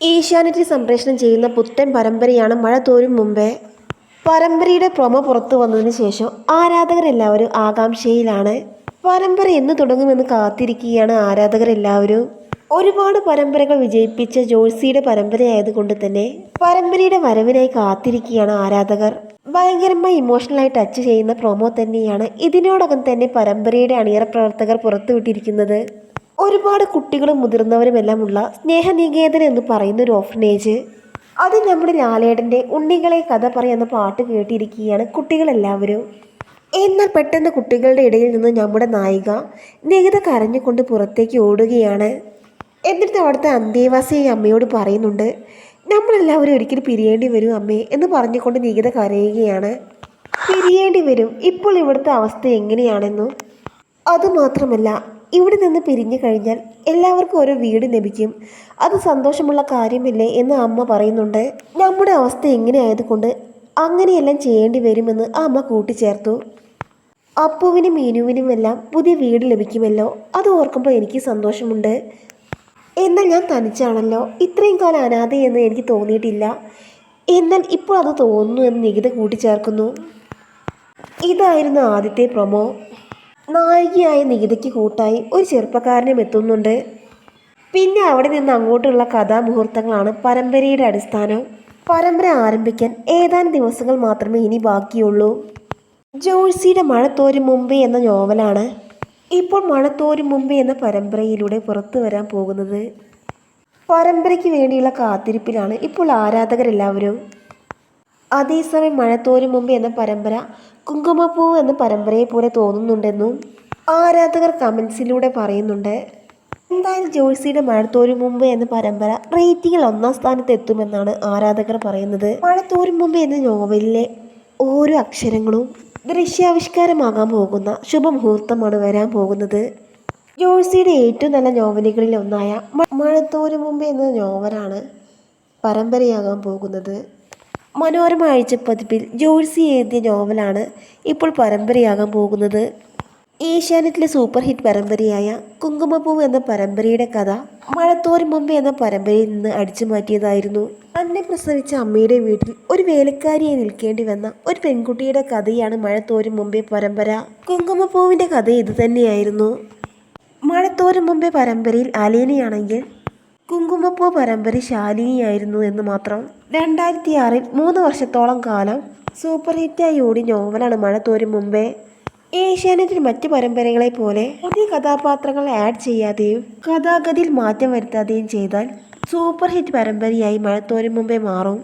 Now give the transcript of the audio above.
ഏഷ്യാനെറ്റിൽ സംപ്രേഷണം ചെയ്യുന്ന പുത്തൻ പരമ്പരയാണ് മഴ തോരും മുമ്പേ. പരമ്പരയുടെ പ്രൊമോ പുറത്തു വന്നതിന് ശേഷം ആരാധകരെല്ലാവരും ആകാംക്ഷയിലാണ്. പരമ്പര എന്ന് തുടങ്ങുമെന്ന് കാത്തിരിക്കുകയാണ് ആരാധകരെല്ലാവരും. ഒരുപാട് പരമ്പരകൾ വിജയിപ്പിച്ച ജോഴ്സിയുടെ പരമ്പരയായതുകൊണ്ട് തന്നെ പരമ്പരയുടെ വരവിനായി കാത്തിരിക്കുകയാണ് ആരാധകർ. ഭയങ്കരമായി ഇമോഷണലായി ടച്ച് ചെയ്യുന്ന പ്രൊമോ തന്നെയാണ് ഇതിനോടകം തന്നെ പരമ്പരയുടെ അണിയറ പ്രവർത്തകർ പുറത്തുവിട്ടിരിക്കുന്നത്. ഒരുപാട് കുട്ടികളും മുതിർന്നവരും എല്ലാം ഉള്ള സ്നേഹനികേതൻ എന്ന് പറയുന്ന ഒരു ഓഫനേജ് അത് നമ്മുടെ ലാലേടന്റെ ഉണ്ണികളെ കഥ പറയുന്ന പാട്ട് കേട്ടിരിക്കുകയാണ് കുട്ടികളെല്ലാവരും. എന്നാൽ പെട്ടെന്ന് കുട്ടികളുടെ ഇടയിൽ നിന്ന് നമ്മുടെ നായിക നികിത കരഞ്ഞുകൊണ്ട് പുറത്തേക്ക് ഓടുകയാണ്. എന്നിട്ട് അവിടുത്തെ അന്തേവാസി അമ്മയോട് പറയുന്നുണ്ട് നമ്മളെല്ലാവരും ഒരിക്കലും പിരിയേണ്ടി വരും അമ്മേ എന്ന് പറഞ്ഞുകൊണ്ട് നികിത കരയുകയാണ്. പിരിയേണ്ടി വരും? ഇപ്പോൾ ഇവിടുത്തെ അവസ്ഥ എങ്ങനെയാണെന്നും? അതുമാത്രമല്ല ഇവിടെ നിന്ന് പിരിഞ്ഞു കഴിഞ്ഞാൽ എല്ലാവർക്കും ഓരോ വീട് ലഭിക്കും. അത് സന്തോഷമുള്ള കാര്യമില്ലേ എന്ന് അമ്മ പറയുന്നുണ്ട്. നമ്മുടെ അവസ്ഥ എങ്ങനെയായതുകൊണ്ട് അങ്ങനെയെല്ലാം ചെയ്യേണ്ടി വരുമെന്ന് അമ്മ കൂട്ടിച്ചേർത്തു. അപ്പുവിനും മീനുവിനും എല്ലാം പുതിയ വീട് ലഭിക്കുമല്ലോ. അത് ഓർക്കുമ്പോൾ എനിക്ക് സന്തോഷമുണ്ട്. എന്നാൽ ഞാൻ തനിച്ചാണല്ലോ. ഇത്രയും കാലം അനാഥയെന്ന് എനിക്ക് തോന്നിയിട്ടില്ല. എന്നാൽ ഇപ്പോൾ അത് തോന്നുന്നു എന്ന് നികിത കൂട്ടിച്ചേർക്കുന്നു. ഇതായിരുന്നു ആദ്യത്തെ പ്രൊമോ. നായികയായ നീതയ്ക്ക് കൂട്ടായി ഒരു ചെറുപ്പക്കാരനും എത്തുന്നുണ്ട് പിന്നെ അവിടെ നിന്ന് അങ്ങോട്ടുള്ള കഥാമുഹൂർത്തങ്ങളാണ് പരമ്പരയുടെ അടിസ്ഥാനം. പരമ്പര ആരംഭിക്കാൻ ഏതാനും ദിവസങ്ങൾ മാത്രമേ ഇനി ബാക്കിയുള്ളൂ. ജോഴ്സിയുടെ മഴ മുമ്പേ എന്ന നോവലാണ് ഇപ്പോൾ മഴ മുമ്പേ എന്ന പരമ്പരയിലൂടെ പുറത്തു വരാൻ പോകുന്നത്. പരമ്പരയ്ക്ക് വേണ്ടിയുള്ള കാത്തിരിപ്പിലാണ് ഇപ്പോൾ ആരാധകരെല്ലാവരും. അതേസമയം മഴത്തോരും തോരും മുമ്പ് എന്ന പരമ്പര കുങ്കുമപ്പൂവ് എന്ന പരമ്പരയെ പോലെ തോന്നുന്നുണ്ടെന്നും ആരാധകർ കമൻസിലൂടെ പറയുന്നുണ്ട്. എന്തായാലും ജോഴ്സിയുടെ മഴത്തോരും തോരും മുമ്പ് എന്ന പരമ്പര റേറ്റിംഗിൽ ഒന്നാം സ്ഥാനത്ത് എത്തുമെന്നാണ് ആരാധകർ പറയുന്നത്. മഴത്തോരും തോരും മുമ്പ് എന്ന നോവലിലെ ഓരോ അക്ഷരങ്ങളും ദൃശ്യാവിഷ്കാരമാകാൻ പോകുന്ന ശുഭമുഹൂർത്തമാണ് വരാൻ പോകുന്നത്. ജോഴ്സിയുടെ ഏറ്റവും നല്ല നോവലുകളിൽ ഒന്നായ മഴത്തോരും മുമ്പ് എന്ന നോവലാണ് പരമ്പരയാകാൻ പോകുന്നത്. മനോരമ ആഴ്ച പതിപ്പിൽ ജോഴ്സി എഴുതിയ നോവലാണ് ഇപ്പോൾ പരമ്പരയാകാൻ പോകുന്നത്. ഏഷ്യാനെറ്റിലെ സൂപ്പർ ഹിറ്റ് പരമ്പരയായ കുങ്കുമപ്പൂവ് എന്ന പരമ്പരയുടെ കഥ മഴത്തോരും മുമ്പ് എന്ന പരമ്പരയിൽ നിന്ന് അടിച്ചു മാറ്റിയതായിരുന്നു തന്നെ പ്രസവിച്ച അമ്മയുടെ വീട്ടിൽ ഒരു വേലക്കാരിയെ നിൽക്കേണ്ടി വന്ന ഒരു പെൺകുട്ടിയുടെ കഥയാണ് മഴത്തോരും മുമ്പേ പരമ്പര. കുങ്കുമപ്പൂവിന്റെ കഥ ഇത് തന്നെയായിരുന്നു. മഴത്തോരും മുമ്പേ പരമ്പരയിൽ അലീനയാണെങ്കിൽ കുങ്കുമപ്പൂ പരമ്പര ശാലിനിയായിരുന്നു എന്ന് മാത്രം. രണ്ടായിരത്തി ആറിൽ മൂന്ന് വർഷത്തോളം കാലം സൂപ്പർ ഹിറ്റായി ഓടി നോവലാണ് മഴ തോരും മുമ്പേ ഏഷ്യാനെറ്റിൽ മറ്റ് പരമ്പരകളെ പോലെ പുതിയ കഥാപാത്രങ്ങൾ ആഡ് ചെയ്യാതെയും കഥാഗതിയിൽ മാറ്റം വരുത്താതെയും ചെയ്താൽ സൂപ്പർ ഹിറ്റ് പരമ്പരയായി മഴത്തോരും മുമ്പേ മാറും.